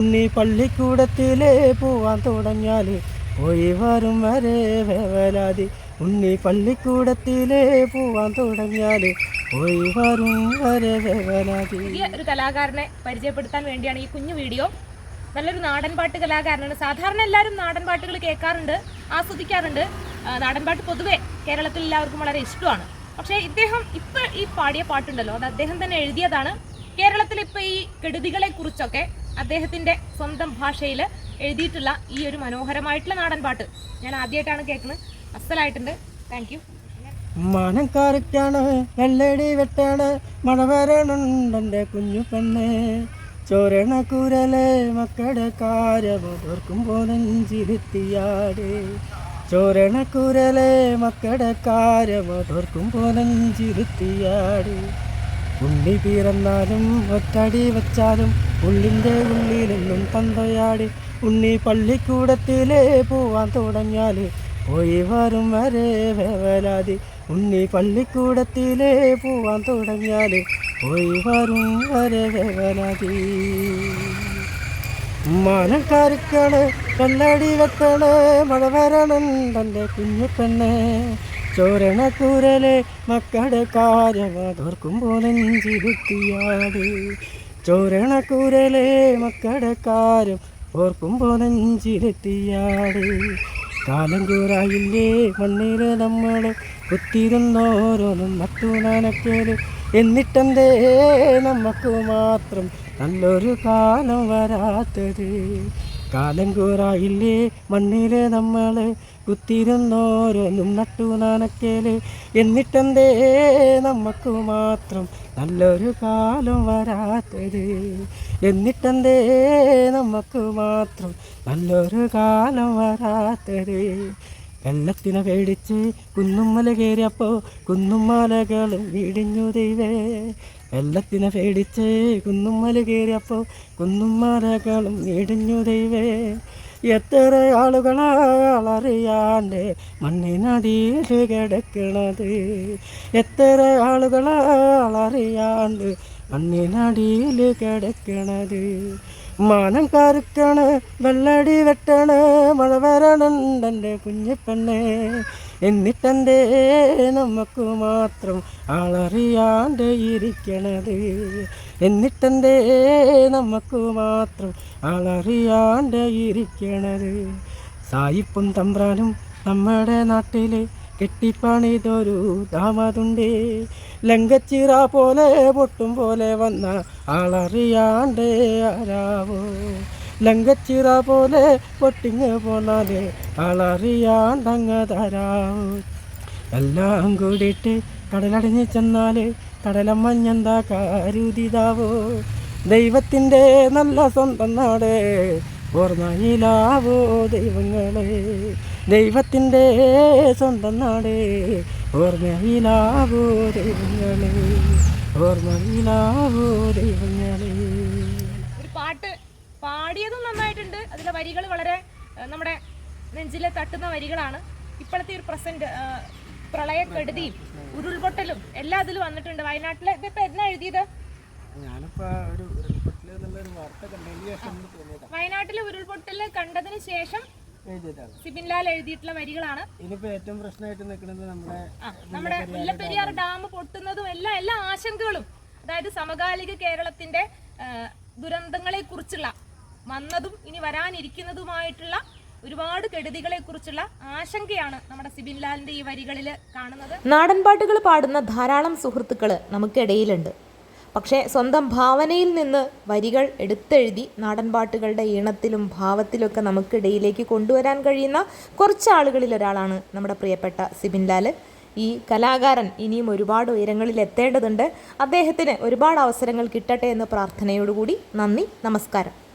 ഉണ്ണി പള്ളിക്കൂടത്തിലേ പോവാൻ തുടങ്ങിയാൽ പോയി വരും വരെ വേവലാതി. ഉണ്ണി പള്ളിക്കൂടത്തിലേ പോവാൻ തുടങ്ങിയാൽ പോയി വരും വരെ വേവലാതി. ഒരു കലാകാരനെ പരിചയപ്പെടുത്താൻ വേണ്ടിയാണ് ഈ കുഞ്ഞു വീഡിയോ. നല്ലൊരു നാടൻ പാട്ട് കലാകാരനാണ്. സാധാരണ എല്ലാവരും നാടൻ പാട്ടുകൾ കേൾക്കാറുണ്ട് ആസ്വദിക്കാറുണ്ട്. നാടൻ പാട്ട് പൊതുവെ കേരളത്തിൽ എല്ലാവർക്കും വളരെ ഇഷ്ടമാണ്. പക്ഷേ ഇദ്ദേഹം ഇപ്പോൾ ഈ പാടിയ പാട്ടുണ്ടല്ലോ അത് അദ്ദേഹം തന്നെ എഴുതിയതാണ്. കേരളത്തിൽ ഇപ്പോൾ ഈ കെടുതികളെ കുറിച്ചൊക്കെ അദ്ദേഹത്തിന്റെ സ്വന്തം ഭാഷയിൽ എഴുതിയിട്ടുള്ള ഈ ഒരു മനോഹരമായിട്ടുള്ള നാടൻ പാട്ട് ഞാൻ ആദ്യമായിട്ടാണ് കേൾക്കുന്നത്. അസലായിട്ടുണ്ട്. താങ്ക് യു മനം കാറിക്കാണ് വെള്ളടി വെട്ടാണ് മഴ വരണുണ്ടെന്റെ കുഞ്ഞു പെണ്ണ്. ചോരണ കുരലെ മക്കളുടെ കാരമോർക്കുമ്പോൾ നെഞ്ചിരുത്തിയാട്. ചോരണ കുരലെ മക്കളുടെ കാരമോർക്കുമ്പോൾ നെഞ്ചിരുത്തിയാട്. ഉണ്ണി പിറന്നാലും ഒറ്റടി വെച്ചാലും ഉള്ളിന്റെ ഉള്ളിലെന്നും തന്തയാടി. ഉണ്ണി പള്ളിക്കൂടത്തിലേ പോവാൻ തുടങ്ങിയാൽ പോയി വരും വരെ വേവലാതി. ഉണ്ണി പള്ളിക്കൂടത്തിലേ പോവാൻ തുടങ്ങിയാൽ പോയി വരും വരെ വേവലാതി. മാനം കാരിക്കാണ് കല്ലടി വെട്ടാണ് മഴ തന്റെ കുഞ്ഞു പെണ്ണെ. ചോരണ കൂരലെ മക്കളുടെ കാര്യമതോർക്കുമ്പോൾ നെഞ്ചിരുത്തിയാട് ചോരണ കൂരലെ മക്കളുടെ കാര്യം ഓർക്കുമ്പോൾ നെഞ്ചിരുത്തിയാട് കാലം കൂറായില്ലേ മണ്ണിൽ നമ്മൾ കുത്തിരുന്നോരോന്നും മറ്റു നനക്കേൽ എന്നിട്ടെന്തേ നമുക്ക് മാത്രം നല്ലൊരു കാലം വരാത്തത്. കാലം കൂറായില്ലേ മണ്ണിലെ നമ്മൾ കുത്തിരുന്നോരോന്നും നട്ടു നനക്കേൽ എന്നിട്ടെന്തേ? നമുക്ക് മാത്രം നല്ലൊരു കാലം വരാത്തത്. എന്നിട്ടെന്തേ? നമുക്ക് മാത്രം നല്ലൊരു കാലം വരാത്തത്. വെള്ളത്തിനെ പേടിച്ച് കുന്നുമ്മല കയറിയപ്പോ കുന്നുമലകളും ഇടിഞ്ഞു ദൈവേ. വെള്ളത്തിനെ പേടിച്ച് കുന്നുമ്മല കയറിയപ്പോ കുന്നുമലകളും ഇടിഞ്ഞു ദൈവേ. എത്ര ആളുകളാളറിയാണ്ട് മണ്ണിനടിയിൽ കിടക്കണത്? എത്ര ആളുകളറിയാണ്ട് മണ്ണിനടിയിൽ കിടക്കണത്? മാനം കറുക്കണ് വെള്ളടി വെട്ടണ് മഴ വരണുണ്ടെന്റെ കുഞ്ഞിപ്പെണ്ണെ. എന്നിട്ടെന്തേ നമുക്ക് മാത്രം ആളറിയാണ്ട് ഇരിക്കണത്? എന്നിട്ടെന്തേ നമുക്ക് മാത്രം ആളറിയാണ്ട് ഇരിക്കണത്? സായിപ്പും തമ്പ്രാനും നമ്മുടെ നാട്ടിൽ കെട്ടിപ്പണിതൊരു ദാമതുണ്ട്. ലങ്കച്ചിറ പോലെ പൊട്ടും പോലെ വന്ന ആളറിയാണ്ട് ആരാവോ? ലങ്കച്ചിറ പോലെ പൊട്ടിങ്ങ് പോന്നാൽ ആളറിയാണ്ടങ്ങ തരാം. എല്ലാം കൂടിയിട്ട് കടലടഞ്ഞ് ചെന്നാൽ കടലം മഞ്ഞന്താ കാരുതിതാവോ? ദൈവത്തിന്റെ നല്ല സ്വന്തം നാട് ഓർമ്മയിലാവോ ദൈവങ്ങളെ. ദൈവത്തിന്റെ സ്വന്തം നാട് ഓർമ്മയിലാവോ ദൈവങ്ങളെ. ഓർമ്മയിലാവോ ദൈവങ്ങളെ. പാടിയതും നന്നായിട്ടുണ്ട്. അതിലെ വരികൾ വളരെ നമ്മുടെ നെഞ്ചിലെ തട്ടുന്ന വരികളാണ്. ഇപ്പോഴത്തെ ഒരു പ്രസന്റ് പ്രളയക്കെടുതിയും ഉരുൾപൊട്ടലും എല്ലാം അതിൽ വന്നിട്ടുണ്ട്. വയനാട്ടിലെ ഇതിപ്പോ എന്നാ എഴുതിയത്? വയനാട്ടിലെ ഉരുൾപൊട്ടൽ കണ്ടതിന് ശേഷം സിബിൻലാൽ എഴുതിയിട്ടുള്ള വരികളാണ്. ഏറ്റവും പ്രശ്നമായിട്ട് നിൽക്കുന്നത് നമ്മുടെ നമ്മുടെ മുല്ലപ്പെരിയാർ ഡാം പൊട്ടുന്നതും എല്ലാ എല്ലാ ആശങ്കകളും അതായത് സമകാലിക കേരളത്തിന്റെ ദുരന്തങ്ങളെ കുറിച്ചുള്ള വന്നതും ഇനി വരാനിരിക്കുന്നതുമായിട്ടുള്ള ഒരുപാട് കെടുതികളെ കുറിച്ചുള്ള ആശങ്കയാണ് നമ്മുടെ സിബിൻലാലിന്റെ ഈ വരികളിൽ കാണുന്നത്. നാടൻപാട്ടുകൾ പാടുന്ന ധാരാളം സുഹൃത്തുക്കൾ നമുക്കിടയിലുണ്ട്. പക്ഷേ സ്വന്തം ഭാവനയിൽ നിന്ന് വരികൾ എടുത്തെഴുതി നാടൻപാട്ടുകളുടെ ഈണത്തിലും ഭാവത്തിലൊക്കെ നമുക്കിടയിലേക്ക് കൊണ്ടുവരാൻ കഴിയുന്ന കുറച്ച് ആളുകളിൽ ഒരാളാണ് നമ്മുടെ പ്രിയപ്പെട്ട സിബിൻലാൽ ഈ കലാകാരൻ ഇനിയും ഒരുപാട് ഉയരങ്ങളിൽ എത്തേണ്ടതുണ്ട്. അദ്ദേഹത്തിന് ഒരുപാട് അവസരങ്ങൾ കിട്ടട്ടെ എന്ന് പ്രാർത്ഥനയോടുകൂടി നന്ദി നമസ്കാരം.